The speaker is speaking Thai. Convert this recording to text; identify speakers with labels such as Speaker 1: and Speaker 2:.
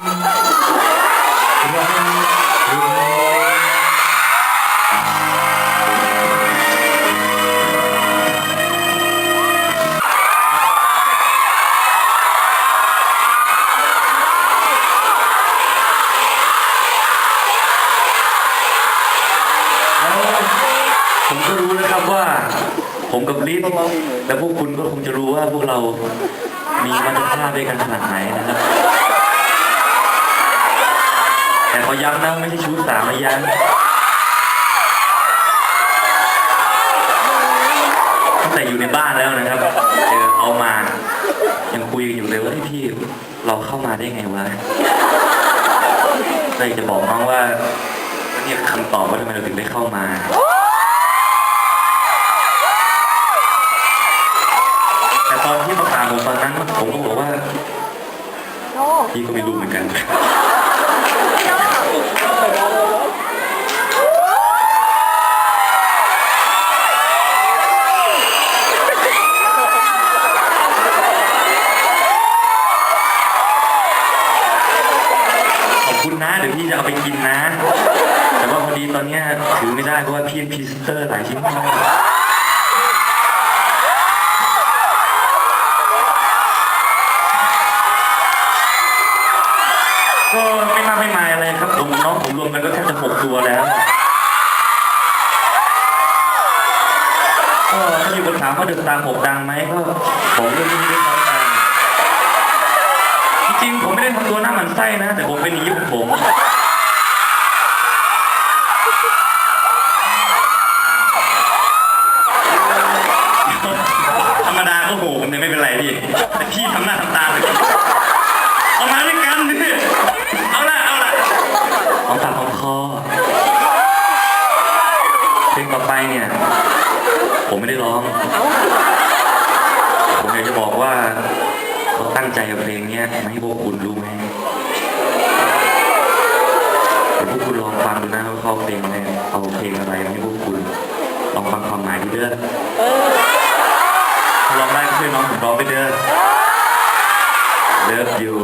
Speaker 1: ผมก็รู้นะครับว่า ผมกับลิศและพวกคุณก็คงจะรู้ว่าพวกเรามีมัธภาพด้วยกันขนาดไหนนะครับ แต่ขอย้ำนะไม่ใช่ชู้สาวนะย้ำตั้งแต่อยู่ในบ้านแล้วนะครับเจอเขามา ยังคุยกันอยู่เลยว่าพี่เราเข้ามาได้ไงวะเลยจะบอกน้องว่าเนี่ยคำตอบว่าทำไมเราถึงได้เข้ามาแต่ตอนที่มาถามผมตอนนั้นผมก็บอกว่าพี่ก็ไม่รู้เหมือนกัน ขอบคุณ นะเดี๋ยวพี่จะเอาไปกินนะ แต่ว่าพอดีตอนเนี้ยถือไม่ได้เพราะว่าพี่พรีเซนเตอร์หลายชิ้นมากก็ไม่มากไม่มายอะไรครับผมน้องผมรวมกันก็แทบจะหกตัวแล้วก็ถ้าอยู่คนถามว่าเดือดตามหกดังไหมก็ผมเรื่องนี้ไม่เข้ จริงผมไม่ได้ทำตัวหน้าหมันไส้นะ แต่ผมเป็นอย่างนี้ของผมธรรมดาก็โหผมเนี่ยไม่เป็นไรพี่ แต่พี่ทำหน้าทำตาเลยเอามาด้วยกันพี่เอาละเอาละของปากของคอเพลงต่อไปเนี่ย ผมไม่ได้ร้อง ผมอยากจะบอกว่าเขา ตั้งใจเอาเพลงเนี้ยมาให้พวกคุณรู้ไหมแต่พวกคุณลองฟังดูนะว่าเขาเพลงอะไรเอาเพลงอะไรมาให้พวกคุณ ลองฟังความหมายดูเด้อถ้าร้องได้ก็ช่วยน้องผมร้องไปเด้อ Love you